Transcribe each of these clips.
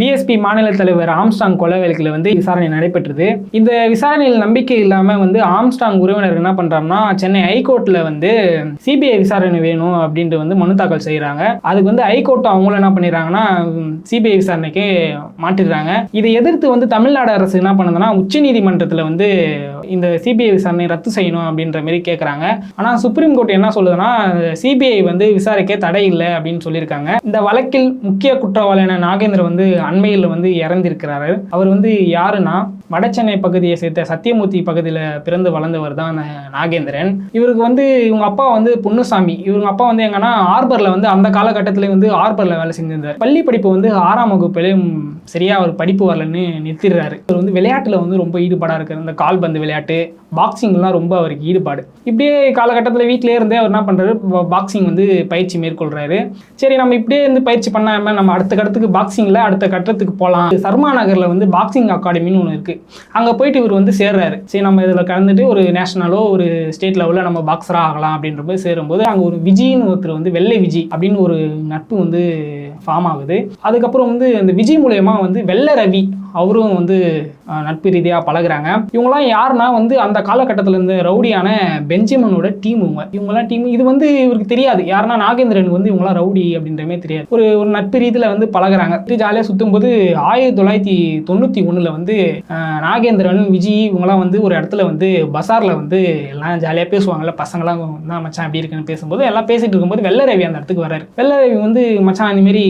BSP மாநில தலைவர் Armstrong கொலை வழக்கில் வந்து விசாரணை நடைபெற்றது. இந்த விசாரணையில் நம்பிக்கை இல்லாமல் வந்து ஆம்ஸ்டாங் உறவினர் என்ன பண்ணுறாருன்னா சென்னை ஹைகோர்ட்டில் வந்து சிபிஐ விசாரணை வேணும் அப்படின்ட்டு வந்து மனு தாக்கல் செய்கிறாங்க அதுக்கு வந்து ஹைகோர்ட் அவங்களும் என்ன பண்ணிடுறாங்கன்னா சிபிஐ விசாரணைக்கு மாட்டிடுறாங்க. இதை எதிர்த்து வந்து தமிழ்நாடு அரசு என்ன பண்ணுதுன்னா உச்சநீதிமன்றத்தில் வந்து இந்த சிபிஐ விசாரணை ரத்து செய்யணும் அப்படின்ற மாதிரி கேட்குறாங்க ஆனால் சுப்ரீம் கோர்ட் என்ன சொல்லுதுன்னா சிபிஐ வந்து விசாரிக்க தடை இல்லை அப்படின்னு சொல்லியிருக்காங்க. இந்த வழக்கில் முக்கிய குற்றவாளியான நாகேந்திரன் வந்து அண்மையில் வந்து இறந்திருக்கிறாரு. அவர் வந்து யாருன்னா வடசென்னை பகுதியை சேர்த்த சத்தியமூர்த்தி பகுதியில் பிறந்து வளர்ந்தவர் தான் நாகேந்திரன். இவருக்கு வந்து இவங்க அப்பா வந்து பொன்னுசாமி. இவங்க அப்பா வந்து எங்கன்னா ஆர்பரில் வந்து அந்த காலகட்டத்திலே வந்து ஆர்பரில் வேலை செஞ்சிருந்தார். பள்ளி படிப்பு வந்து ஆறாம் வகுப்பிலையும் சரியாக அவர் படிப்பு வரலன்னு நிறுத்திடுறாரு. இவர் வந்து விளையாட்டில் வந்து ரொம்ப ஈடுபாடாக இருக்கிற இந்த கால்பந்து விளையாட்டு பாக்ஸிங்லாம் ரொம்ப அவருக்கு ஈடுபாடு. இப்படியே காலகட்டத்தில் வீட்டிலே இருந்தே அவர் என்ன பண்ணுறாரு பாக்ஸிங் வந்து பயிற்சி மேற்கொள்கிறாரு சரி நம்ம இப்படியே இருந்து பயிற்சி பண்ணாமல் நம்ம அடுத்த கட்டத்துக்கு பாக்ஸிங்கில் அடுத்த கட்டத்துக்கு போகலாம் சர்மா நகரில் வந்து பாக்ஸிங் அகாடமின்னு ஒன்று இருக்குது அங்கே போயிட்டு இவர் வந்து சேர்றாரு. சரி நம்ம இதில் கலந்துட்டு ஒரு நேஷனலோ ஒரு ஸ்டேட் லெவலில் நம்ம பாக்ஸராக ஆகலாம் அப்படின்ற போது சேரும்போது அங்கே ஒரு விஜய்னு ஒருத்தர் வந்து வெள்ளை விஜய் அப்படின்னு ஒரு நட்பு வந்து ஃபார்ம் ஆகுது. அதுக்கப்புறம் வந்து அந்த விஜய் மூலயமா வந்து வெள்ளை ரவி அவரும் வந்து நட்பு ரீதியாக பழகுறாங்க. இவங்களாம் யாருன்னா வந்து அந்த காலகட்டத்திலேருந்து ரவுடியான பெஞ்சமினோட டீம் இவங்க. இவங்களாம் டீம் இது வந்து இவருக்கு தெரியாது. யாருன்னா நாகேந்திரனுக்கு வந்து இவங்களாம் ரவுடி அப்படின்றமே தெரியாது. ஒரு ஒரு நட்பு ரீதியில் வந்து பழகுறாங்க. ஜாலியாக சுற்றும் போது ஆயிரத்தி தொள்ளாயிரத்தி தொண்ணூற்றி ஒன்றில் வந்து நாகேந்திரன் விஜய் இவங்களாம் வந்து ஒரு இடத்துல வந்து பஸாரில் வந்து எல்லாம் ஜாலியாக பேசுவாங்கல்ல. பசங்களாம் என்ன மச்சான் அப்படி இருக்குன்னு? பேசும்போது எல்லாம் பேசிகிட்டு இருக்கும்போது வெள்ளரவி அந்த இடத்துக்கு வராரு வெள்ளரவி வந்து மச்சான் அந்தமாரி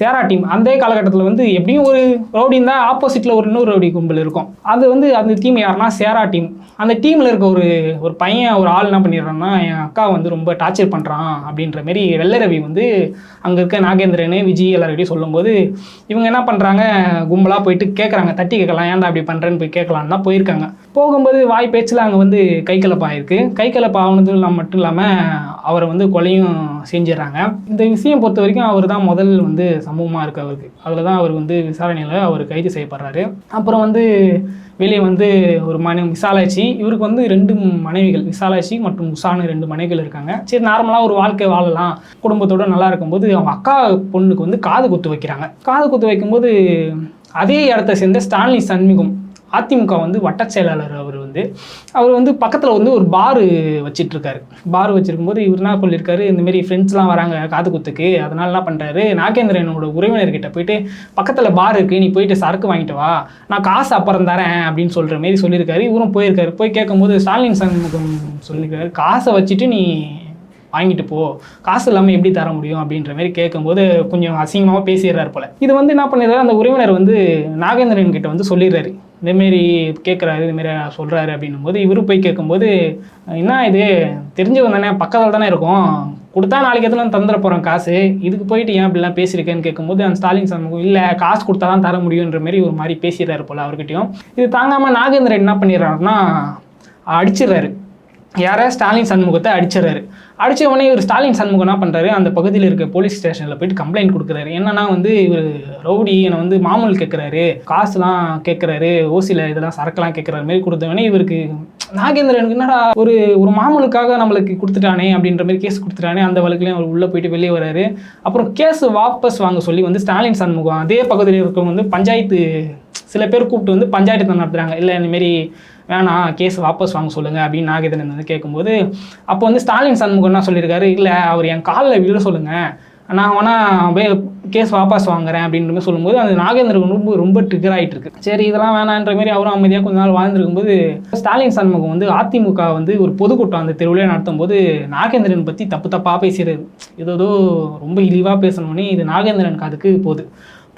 சேரா டீம் அந்த காலகட்டத்தில் வந்து எப்படியும் ஒரு ரவுடி இருந்தால் ஆப்போசிட்டில் ஒரு இன்னொரு ரவுடி கும்பல் இருக்கும். அது வந்து அந்த டீம் யாருன்னா சேரா டீம் அந்த டீமில் இருக்க ஒரு ஒரு பையன் ஒரு ஆள் என்ன பண்ணிடுறான்னா என் அக்கா வந்து ரொம்ப டார்ச்சர் பண்ணுறான் அப்படின்ற மாரி வெள்ளை ரவி வந்து அங்கே இருக்க நாகேந்திரன் விஜய் எல்லார்கிட்டையும் சொல்லும்போது இவங்க என்ன பண்ணுறாங்க கும்பலாக போயிட்டு கேட்குறாங்க தட்டி கேட்கலாம் ஏன்டா அப்படி பண்ணுறேன்னு போய் கேட்கலான்னு தான் போயிருக்காங்க. போகும்போது வாய் பேச்சில் அங்கே வந்து கை கலப்பாயிருக்கு கை கலப்பு மட்டும் இல்லாமல் அவரை வந்து கொலையும் செஞ்சிடறாங்க. இந்த விஷயம் பொறுத்த வரைக்கும் அவர் தான் முதல் வந்து சம்பவமாக இருக்கு அவருக்கு அதில் தான் அவர் வந்து விசாரணையில் அவர் கைது செய்யப்படுறாரு. அப்புறம் வந்து வெளியே வந்து ஒரு மனை விசாலாட்சி இவருக்கு வந்து ரெண்டு மனைவிகள் விசாலாட்சி மற்றும் உஷானு ரெண்டு மனைவிகள் இருக்காங்க. சரி நார்மலாக ஒரு வாழ்க்கை வாழலாம். குடும்பத்தோட நல்லா இருக்கும்போது அவங்க அக்கா பொண்ணுக்கு வந்து காது குத்து வைக்கிறாங்க. காது குத்து வைக்கும்போது அதே இடத்த சேர்ந்த ஸ்டான்லி சண்முகம் அதிமுக வந்து வட்ட செயலாளர் அவர் வந்து அவர் வந்து பக்கத்தில் வந்து ஒரு பாரு வச்சிட்ருக்காரு. பார் வச்சிருக்கும்போது இவர் என்ன சொல்லியிருக்காரு இந்தமாரி ஃப்ரெண்ட்ஸ்லாம் வராங்க காது குத்துக்கு அதனால என்ன பண்ணுறாரு நாகேந்திரனோட உறவினர்கிட்ட போயிட்டு பக்கத்தில் பார் இருக்குது நீ போயிட்டு சரக்கு வாங்கிட்டு வா நான் காசு அப்புறம் தரேன் அப்படின்னு சொல்கிற மாரி சொல்லியிருக்காரு இவரும் போயிருக்காரு. போய் கேட்கும்போது ஸ்டாலின் சண்முகம் சொல்லியிருக்காரு காசை வச்சுட்டு நீ வாங்கிட்டு போ காசு இல்லாமல் எப்படி தர முடியும் அப்படின்ற மாதிரி கேட்கும்போது கொஞ்சம் அசிங்கமாக பேசிடுறாரு போல. இது வந்து என்ன பண்ணிடுறாரு அந்த உறவினர் வந்து நாகேந்திரன் கிட்ட வந்து சொல்லிடுறாரு. இதேமாரி கேட்குறாரு இதுமாரி சொல்கிறாரு அப்படின்னும் போது இவரு போய் கேட்கும்போது என்ன இது? தெரிஞ்சவங்க தானே பக்கத்தில் தானே இருக்கும். கொடுத்தா நாளைக்கு எதுலாம் தந்துட போகிறோம் காசு? இதுக்கு போயிட்டு ஏன் இப்படிலாம் பேசியிருக்கேன்னு கேட்கும்போது அந்த ஸ்டாலின் சார் இல்லை காசு கொடுத்தா தான் தர முடியுன்ற மாதிரி ஒரு மாதிரி பேசிடுறாரு போல் அவர்கிட்டயும். இது தாங்காமல் நாகேந்திரன் என்ன பண்ணிடுறாருன்னா அடிச்சிடுறாரு. யாரை ஸ்டாலின் சண்முகத்தை அடிச்சிடறாரு. அடிச்ச உடனே இவர் ஸ்டாலின் சண்முகம் என்ன பண்ணுறாரு அந்த பகுதியில் இருக்க போலீஸ் ஸ்டேஷனில் போயிட்டு கம்ப்ளைண்ட் கொடுக்குறாரு. என்னன்னா வந்து இவர் ரவுடி என்னை வந்து மாமூல் கேட்குறாரு காசுலாம் கேட்குறாரு ஓசியில் இதெல்லாம் சரக்குலாம் கேட்குறாரு மாதிரி கொடுத்தவொடனே இவருக்கு நாகேந்திரனுக்கு என்னடா ஒரு ஒரு மாமூலுக்காக நம்மளுக்கு கொடுத்துட்டானே? அப்படின்ற மாதிரி கேஸ் கொடுத்துட்டானே? அந்த வழக்குலையும் அவர் உள்ளே போயிட்டு வெளியே வராரு. அப்புறம் கேஸ் வாபஸ் வாங்க சொல்லி வந்து ஸ்டாலின் சண்முகம் அதே பகுதியில் இருக்கவங்க வந்து பஞ்சாயத்து சில பேர் கூப்பிட்டு வந்து பஞ்சாயத்து நடத்துகிறாங்க இல்லை இந்தமாரி வேணாம் கேஸ் வாபஸ் வாங்க சொல்லுங்கள் அப்படின்னு நாகேந்திரன் வந்து கேட்கும்போது அப்போ வந்து ஸ்டாலின் சண்முகம்னா சொல்லியிருக்காரு இல்லை அவர் என் காலில் விழ சொல்லுங்கள் நான் வேணா கேஸ் வாபஸ் வாங்குறேன் அப்படின்ற மாதிரி சொல்லும்போது அந்த நாகேந்திரன் ரொம்ப ரொம்ப ட்ரிகர் ஆகிட்டு இருக்கு சரி இதெல்லாம் வேணான்ற மாதிரி அவரும் அமைதியாக கொஞ்ச நாள் வாழ்ந்துருக்கும்போது ஸ்டாலின் சண்முகம் வந்து அதிமுக வந்து ஒரு பொதுக்கூட்டம் அந்த தெருவிலே நடத்தும் போது நாகேந்திரன் பற்றி தப்பு தப்பாக பேசுகிறது ஏதோ ரொம்ப இழிவாக பேசணுன்னே இது நாகேந்திரன் காதுக்கு போகுது.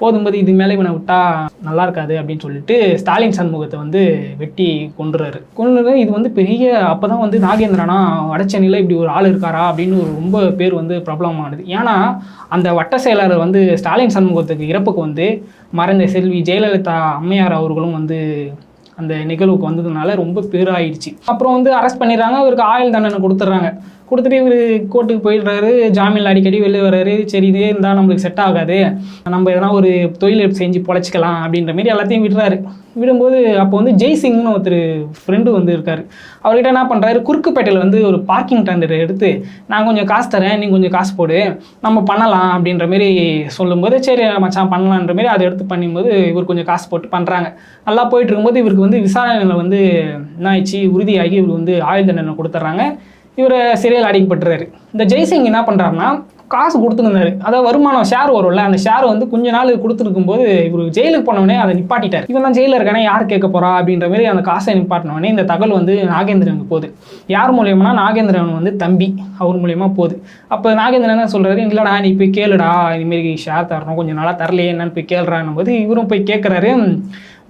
போதும்போது இது மேலே இவனை விட்டா நல்லா இருக்காது அப்படின்னு சொல்லிட்டு ஸ்டாலின் சண்முகத்தை வந்து வெட்டி கொண்டுறாரு கொன்று இது வந்து பெரிய அப்போ தான் வந்து நாகேந்திரனா வடச்சென்னையில் இப்படி ஒரு ஆள் இருக்காரா அப்படின்னு ஒரு ரொம்ப பேர் வந்து பிரபலமானது ஏன்னா அந்த வட்ட செயலாளர் வந்து ஸ்டாலின் சண்முகத்துக்கு இறப்புக்கு வந்து மறைந்த செல்வி ஜெயலலிதா அம்மையார் அவர்களும் வந்து அந்த நிகழ்வுக்கு வந்ததுனால ரொம்ப பேராயிடுச்சு. அப்புறம் வந்து அரெஸ்ட் பண்ணிடுறாங்க. அவருக்கு ஆயுள் தண்டனை கொடுத்துட்றாங்க. கொடுத்துட்டு இவர் கோர்ட்டுக்கு போயிடுறாரு ஜாமீனில் அடிக்கடி வெளியே வர்றாரு. சரி இதே இருந்தால் நம்மளுக்கு செட் ஆகாது. நம்ம எதனா ஒரு தொழில் செஞ்சு பொழைச்சிக்கலாம் அப்படின்ற மாதிரி எல்லாத்தையும் விடுறாரு. விடும்போது அப்போ வந்து ஜெய்சிங்னு ஒருத்தர் ஃப்ரெண்டு வந்து இருக்கார். அவர்கிட்ட என்ன பண்ணுறாரு குறுக்குப்பேட்டையில் வந்து ஒரு பார்க்கிங் டெண்டர் எடுத்து நான் கொஞ்சம் காசு தரேன் நீ கொஞ்சம் காசு போடு. நம்ம பண்ணலாம் அப்படின்ற மாரி சொல்லும்போது சரி மச்சான் பண்ணலான்ற மாரி அதை எடுத்து பண்ணும்போது இவர் கொஞ்சம் காசு போட்டு பண்ணுறாங்க நல்லா போயிட்டு இருக்கும்போது இவருக்கு வந்து விசாரணையில் வந்து என்ன ஆயிடுச்சு உறுதியாகி இவர் வந்து ஆயுள் தண்டனை கொடுத்துட்றாங்க. இவரை சிறையில் அடிக்கப்பட்டுறாரு இந்த ஜெய்சிங் என்ன பண்ணுறாருன்னா காசு கொடுத்துருந்தாரு. அதாவது வருமானம் ஷேர் வரும்ல அந்த ஷேர் வந்து கொஞ்ச நாள் கொடுத்துருக்கும் போது இவர் ஜெயிலுக்கு போனவனே அதை நிப்பாட்டிட்டார். இவன் தான் ஜெயிலில் இருக்கானே? யார் கேட்க போறா? அப்படின்ற மாதிரி அந்த காசை நிப்பாட்டினவனே இந்த தகவல் வந்து நாகேந்திரனுக்கு போகுது. யார் மூலியமானா நாகேந்திரன் வந்து தம்பி அவர் மூலியமா போகுது. அப்போ நாகேந்திரன் என்ன சொல்றாரு? இல்லைடா நீ போய் கேளுடா இதுமாரி ஷேர் தரணும் கொஞ்சம் நாளாக தரலையே என்னன்னு போய் கேளுறான்னும் போது இவரும் போய் கேட்குறாரு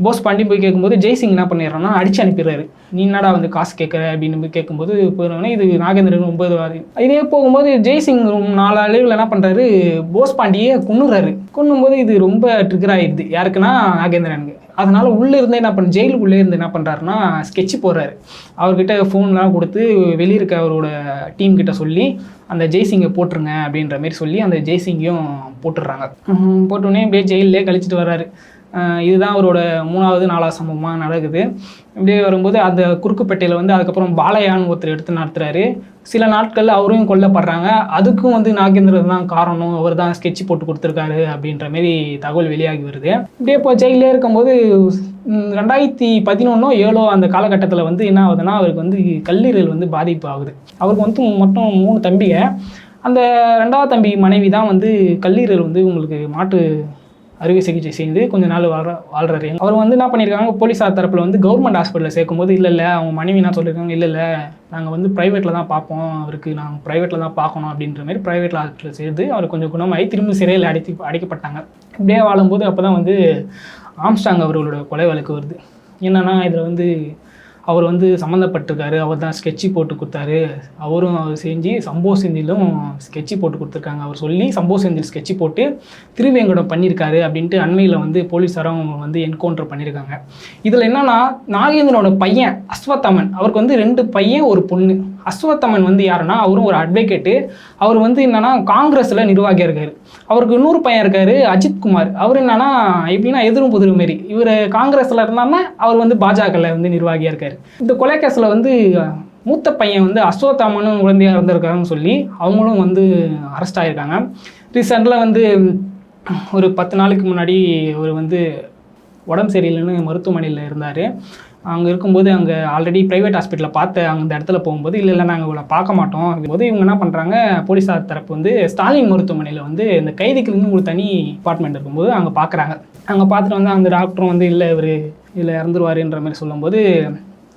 போஸ் பாண்டி போய் கேட்கும்போது ஜெய்சிங் என்ன பண்ணிடுறான்னா அடிச்சு அனுப்பிடுறாரு. நீ என்னடா வந்து காசு கேட்குற அப்படின்னு போய் கேட்கும்போது போயிடுவானே இது நாகேந்திரன் ஒன்பது வாரி. இதே போகும்போது ஜெய்சிங் நாலு அளவில் என்ன பண்ணுறாரு போஸ் பாண்டியை கொன்னுறாரு. கொன்னும்போது இது ரொம்ப ட்ரிகர் ஆயிடுது. யாருக்குன்னா நாகேந்திரனுக்கு. அதனால் உள்ளே இருந்து என்ன பண்ண ஜெயிலுக்குள்ளே இருந்து என்ன பண்ணுறாருன்னா ஸ்கெட்ச் போடுறாரு. அவர்கிட்ட ஃபோன்லாம் கொடுத்து வெளியே இருக்க அவரோட டீம் கிட்ட சொல்லி அந்த ஜெய்சிங்கை போட்டுருங்க அப்படின்ற மாதிரி சொல்லி அந்த ஜெய்சிங்கையும் போட்டுடுறாங்க. போட்டோன்னே அப்படியே ஜெயிலே கழிச்சிட்டு வர்றாரு. இதுதான் அவரோட மூணாவது நாலாவது சம்பவமாக நடக்குது. இப்படியே வரும்போது அந்த குறுக்குப்பேட்டையில் வந்து அதுக்கப்புறம் பாலையான்னு ஒருத்தர் எடுத்து நடத்துகிறாரு சில நாட்கள் அவரும் கொல்லப்படுறாங்க. அதுக்கும் வந்து நாகேந்திரன் தான் காரணம். அவர் தான் ஸ்கெட்ச் போட்டு கொடுத்துருக்காரு அப்படின்ற மாரி தகவல் வெளியாகி வருது. இப்படியே இப்போ ஜெயிலே இருக்கும்போது ரெண்டாயிரத்தி பதினொன்னோ ஏழோ அந்த காலகட்டத்தில் வந்து என்ன ஆகுதுன்னா அவருக்கு வந்து கல்லீரல் வந்து பாதிப்பு ஆகுது அவருக்கு வந்து மொத்தம் மூணு தம்பிங்க. அந்த ரெண்டாவது தம்பி மனைவி தான் வந்து கல்லீரல் வந்து உங்களுக்கு மாட்டு அறுவை சிகிச்சை செய்து கொஞ்ச நாள் வாழ வாழ்றாரு. அவர் வந்து என்ன பண்ணியிருக்காங்க போலீஸார் தரப்பில் வந்து கவர்மெண்ட் ஹாஸ்பிட்டலில் சேர்க்கும்போது இல்லை இல்லை அவங்க மனைவி என்ன சொல்லியிருக்காங்க இல்லை இல்லை நாங்கள் வந்து ப்ரைவேட்டில் தான் பார்ப்போம். அவருக்கு நாங்கள் ப்ரைவேட்டில் தான் பார்க்கணும் அப்படின்ற மாதிரி ப்ரைவேட் ஹாஸ்பிட்டலில் சேர்த்து அவர் கொஞ்சம் குணமாகி திரும்ப சிறையில் அடைத்து அடைக்கப்பட்டாங்க. இப்படியே வாழும்போது அப்போ தான் வந்து ஆம்ஸ்டாங் அவர்களோட கொலை வழக்கு வருது. என்னென்னா இதில் வந்து அவர் வந்து சம்மந்தப்பட்டிருக்காரு அவர் தான் ஸ்கெட்சி போட்டு கொடுத்தாரு. அவரும் அவர் செஞ்சு சம்போ செந்திலும் ஸ்கெட்சி போட்டு கொடுத்துருக்காங்க. அவர் சொல்லி சம்போ செந்தில் ஸ்கெட்சி போட்டு திருவேங்கடம் பண்ணியிருக்காரு அப்படின்ட்டு அண்மையில் வந்து போலீஸாரும் வந்து என்கவுண்டர் பண்ணியிருக்காங்க இதில் என்னென்னா நாகேந்திரனோட பையன் அஸ்வத்தமன். அவருக்கு வந்து ரெண்டு பையன் ஒரு பொண்ணு. அஸ்வத்தமன் வந்து யாருன்னா அவரும் ஒரு அட்வொகேட்டு அவர் வந்து என்னென்னா காங்கிரஸில் நிர்வாகியாக இருக்கார். அவருக்கு இன்னொரு பையன் இருக்கார் அஜித் குமார். அவர் என்னன்னா எப்படின்னா எதிரும் புதிரும் மாரி. இவர் காங்கிரஸில் இருந்தாமல் அவர் வந்து பாஜகவில் வந்து நிர்வாகியாக இருக்கார். இந்த கொலை கேஸில் வந்து மூத்த பையன் வந்து அஸ்வத்தாமனும் குழந்தையாக இருந்திருக்காங்கன்னு சொல்லி அவங்களும் வந்து அரெஸ்ட் ஆகியிருக்காங்க ரீசெண்டில் வந்து ஒரு பத்து நாளுக்கு முன்னாடி அவர் வந்து உடம்பு சரியில்லைன்னு மருத்துவமனையில் இருந்தார். அங்கே இருக்கும்போது அங்கே ஆல்ரெடி ப்ரைவேட் ஹாஸ்பிட்டலில் பார்த்த அந்த இடத்துல போகும்போது இல்லை இல்லை நாங்கள் இவ்வளோ பார்க்க மாட்டோம். போது இவங்க என்ன பண்ணுறாங்க போலீஸார் தரப்பு வந்து ஸ்டாலின் மருத்துவமனையில் வந்து இந்த கைதிக்கு வந்து ஒரு தனி அப்பார்ட்மெண்ட் இருக்கும்போது அங்கே பார்க்குறாங்க அங்கே பார்த்துட்டு வந்து அந்த டாக்டரும் வந்து இல்லை இவர் இதில் இறந்துருவாருன்ற மாதிரி சொல்லும்போது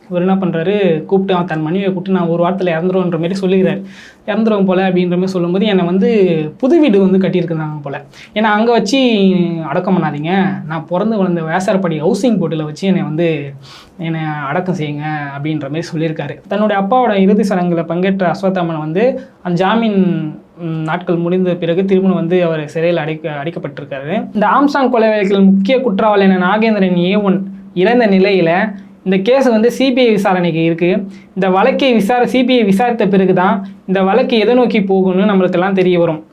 இவர் என்ன பண்ணுறாரு கூப்பிட்டு அவன் தன் மனைவியை கூப்பிட்டு நான் ஒரு வாரத்தில் இறந்துருவோன்ற மாதிரி சொல்லிக்கிறாரு இறந்துருவோம் போல் அப்படின்ற மாதிரி சொல்லும்போது என்னை வந்து புது வீடு வந்து கட்டியிருக்கிறாங்க போல். ஏன்னா அங்கே வச்சு அடக்கம் பண்ணாதீங்க. நான் பிறந்து வளர்ந்த வேசாரப்படி ஹவுசிங் போர்ட்டில் வச்சு என்னை வந்து என்னை அடக்கம் செய்யுங்க அப்படின்ற மாதிரி சொல்லியிருக்காரு. தன்னுடைய அப்பாவோட இறுதி சடங்கில் பங்கேற்ற அஸ்வத்தாமன் வந்து அந்த ஜாமீன் நாட்கள் முடிந்த பிறகு திருமணம் வந்து அவர் சிறையில் அடைக்க அடைக்கப்பட்டிருக்காரு. இந்த ஆம்சாங் கொலை வழக்கில் முக்கிய குற்றவாளியான நாகேந்திரன் ஏ ஒன் இறந்த நிலையில் இந்த கேஸ் வந்து சிபிஐ விசாரணைக்கு இருக்குது இந்த வழக்கை விசார சிபிஐ விசாரித்த பிறகு தான் இந்த வழக்கு எதை நோக்கி போகும்னு நம்மளுக்கெல்லாம் தெரிய வரும்.